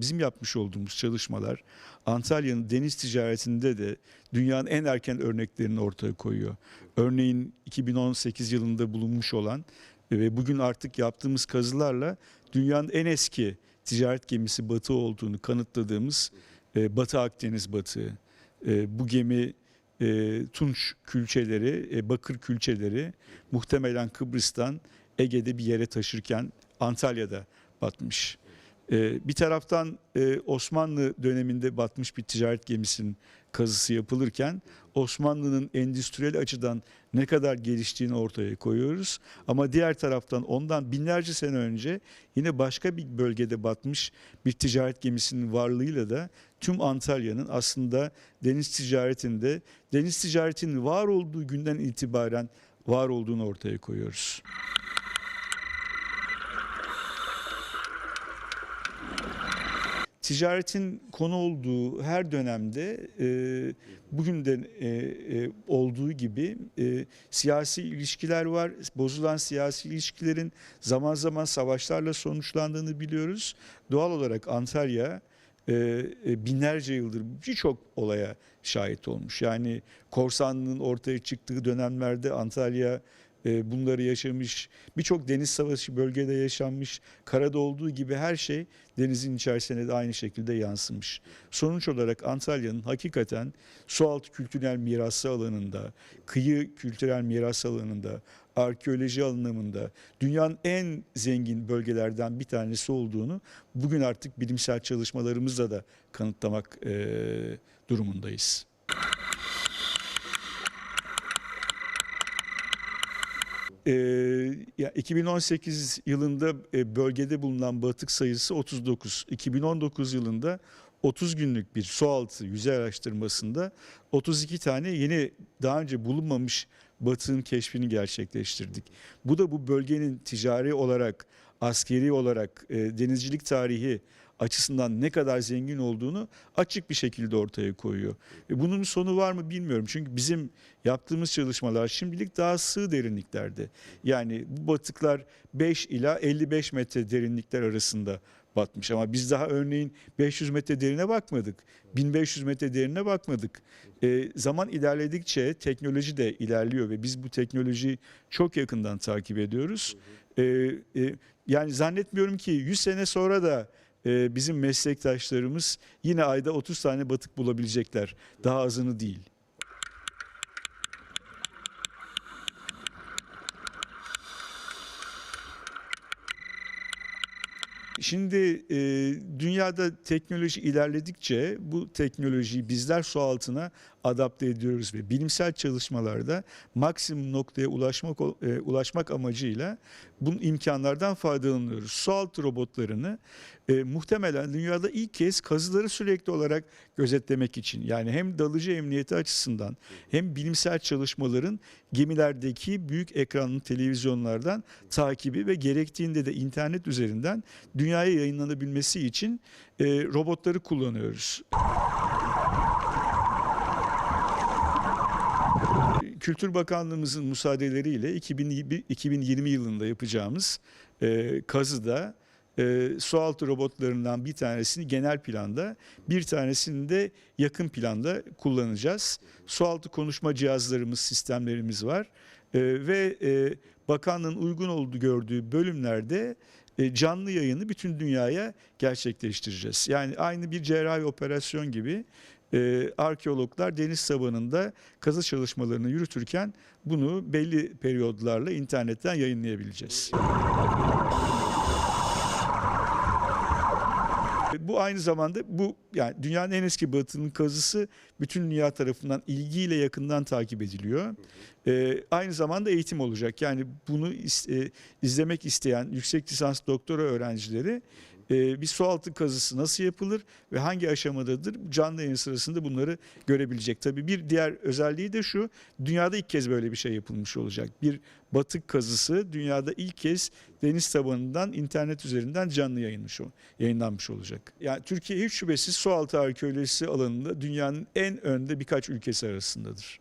bizim yapmış olduğumuz çalışmalar Antalya'nın deniz ticaretinde de dünyanın en erken örneklerini ortaya koyuyor. Örneğin 2018 yılında bulunmuş olan ve bugün artık yaptığımız kazılarla dünyanın en eski ticaret gemisi batı olduğunu kanıtladığımız e, Batı Akdeniz batığı. E, bu gemi e, Tunç külçeleri, bakır külçeleri muhtemelen Kıbrıs'tan Ege'de bir yere taşırken Antalya'da batmış. E, bir taraftan e, Osmanlı döneminde batmış bir ticaret gemisinin kazısı yapılırken Osmanlı'nın endüstriyel açıdan ne kadar geliştiğini ortaya koyuyoruz. Ama diğer taraftan ondan binlerce sene önce yine başka bir bölgede batmış bir ticaret gemisinin varlığıyla da tüm Antalya'nın aslında deniz ticaretinde deniz ticaretinin var olduğu günden itibaren var olduğunu ortaya koyuyoruz. Ticaretin konu olduğu her dönemde e, bugün de e, e, olduğu gibi e, siyasi ilişkiler var. Bozulan siyasi ilişkilerin zaman zaman savaşlarla sonuçlandığını biliyoruz. Doğal olarak Antalya e, e, binlerce yıldır birçok olaya şahit olmuş. Yani korsanlığın ortaya çıktığı dönemlerde Antalya bunları yaşamış. Birçok deniz savaşı bölgede yaşanmış. Karada olduğu gibi her şey denizin içerisine de aynı şekilde yansımış. Sonuç olarak Antalya'nın hakikaten sualtı kültürel mirası alanında, kıyı kültürel mirası alanında, arkeoloji anlamında dünyanın en zengin bölgelerden bir tanesi olduğunu bugün artık bilimsel çalışmalarımızla da kanıtlamak e, durumundayız. Ee, ya 2018 yılında e, bölgede bulunan batık sayısı 39. 2019 yılında 30 günlük bir sualtı yüzey araştırmasında 32 tane yeni daha önce bulunmamış batığın keşfini gerçekleştirdik. Bu da bu bölgenin ticari olarak, askeri olarak, e, denizcilik tarihi açısından ne kadar zengin olduğunu açık bir şekilde ortaya koyuyor. E bunun sonu var mı bilmiyorum. Çünkü bizim yaptığımız çalışmalar şimdilik daha sığ derinliklerde. Yani bu batıklar 5 ila 55 metre derinlikler arasında batmış ama biz daha örneğin 500 metre derine bakmadık. 1500 metre derine bakmadık. E, zaman ilerledikçe teknoloji de ilerliyor ve biz bu teknolojiyi çok yakından takip ediyoruz. E, e, yani zannetmiyorum ki 100 sene sonra da bizim meslektaşlarımız yine ayda 30 tane batık bulabilecekler. Daha azını değil. Şimdi e, dünyada teknoloji ilerledikçe bu teknolojiyi bizler su altına adapte ediyoruz ve bilimsel çalışmalarda maksimum noktaya ulaşmak e, ulaşmak amacıyla bunun imkanlardan faydalanıyoruz. Su altı robotlarını e, muhtemelen dünyada ilk kez kazıları sürekli olarak gözetlemek için yani hem dalıcı emniyeti açısından hem bilimsel çalışmaların gemilerdeki büyük ekranlı televizyonlardan takibi ve gerektiğinde de internet üzerinden dünyaya yayınlanabilmesi için e, robotları kullanıyoruz. Kültür Bakanlığımızın müsaadeleriyle 2020, 2020 yılında yapacağımız e, kazıda e, sualtı robotlarından bir tanesini genel planda, bir tanesini de yakın planda kullanacağız. Sualtı konuşma cihazlarımız, sistemlerimiz var e, ve e, bakanlığın uygun olduğu gördüğü bölümlerde canlı yayını bütün dünyaya gerçekleştireceğiz. Yani aynı bir cerrahi operasyon gibi e, arkeologlar deniz tabanında kazı çalışmalarını yürütürken bunu belli periyodlarla internetten yayınlayabileceğiz. Bu aynı zamanda bu yani dünyanın en eski batının kazısı bütün dünya tarafından ilgiyle yakından takip ediliyor. Ee, aynı zamanda eğitim olacak. Yani bunu is, e, izlemek isteyen yüksek lisans doktora öğrencileri e, bir sualtı kazısı nasıl yapılır ve hangi aşamadadır canlı yayın sırasında bunları görebilecek. Tabii bir diğer özelliği de şu dünyada ilk kez böyle bir şey yapılmış olacak. Bir batık kazısı dünyada ilk kez deniz tabanından internet üzerinden canlı yayınmış, yayınlanmış olacak. Yani Türkiye hiç şüphesiz sualtı arkeolojisi alanında dünyanın en önde birkaç ülkesi arasındadır.